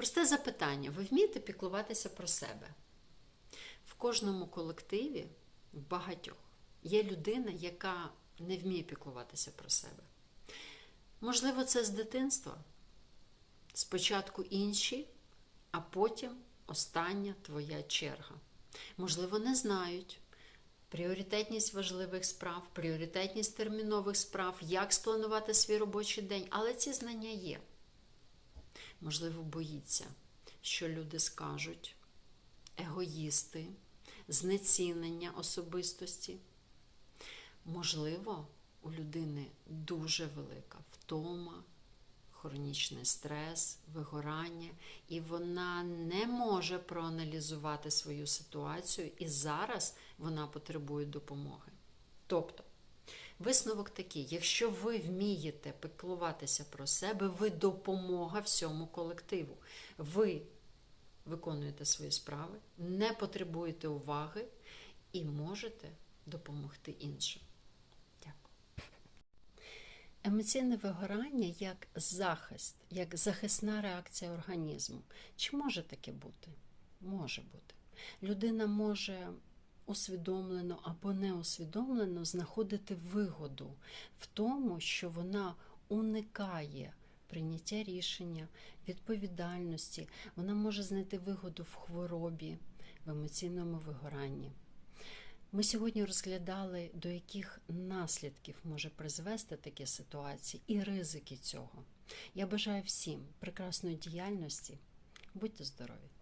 Просте запитання: ви вмієте піклуватися про себе? В кожному колективі, в багатьох, є людина, яка не вміє піклуватися про себе. Можливо, це з дитинства. Спочатку інші, а потім остання твоя черга. Можливо, не знають пріоритетність важливих справ, пріоритетність термінових справ, як спланувати свій робочий день, але ці знання є. Можливо, боїться, що люди скажуть, егоїсти, знецінення особистості. Можливо, у людини дуже велика втома, хронічний стрес, вигорання, і вона не може проаналізувати свою ситуацію, і зараз вона потребує допомоги. Тобто, висновок такий: якщо ви вмієте піклуватися про себе, ви допомога всьому колективу. Ви виконуєте свої справи, не потребуєте уваги і можете допомогти іншим. Емоційне вигорання як захист, як захисна реакція організму. Чи може таке бути? Може бути. Людина може усвідомлено або неусвідомлено знаходити вигоду в тому, що вона уникає прийняття рішення, відповідальності, вона може знайти вигоду в хворобі, в емоційному вигоранні. Ми сьогодні розглядали, до яких наслідків може призвести такі ситуації і ризики цього. Я бажаю всім прекрасної діяльності. Будьте здорові!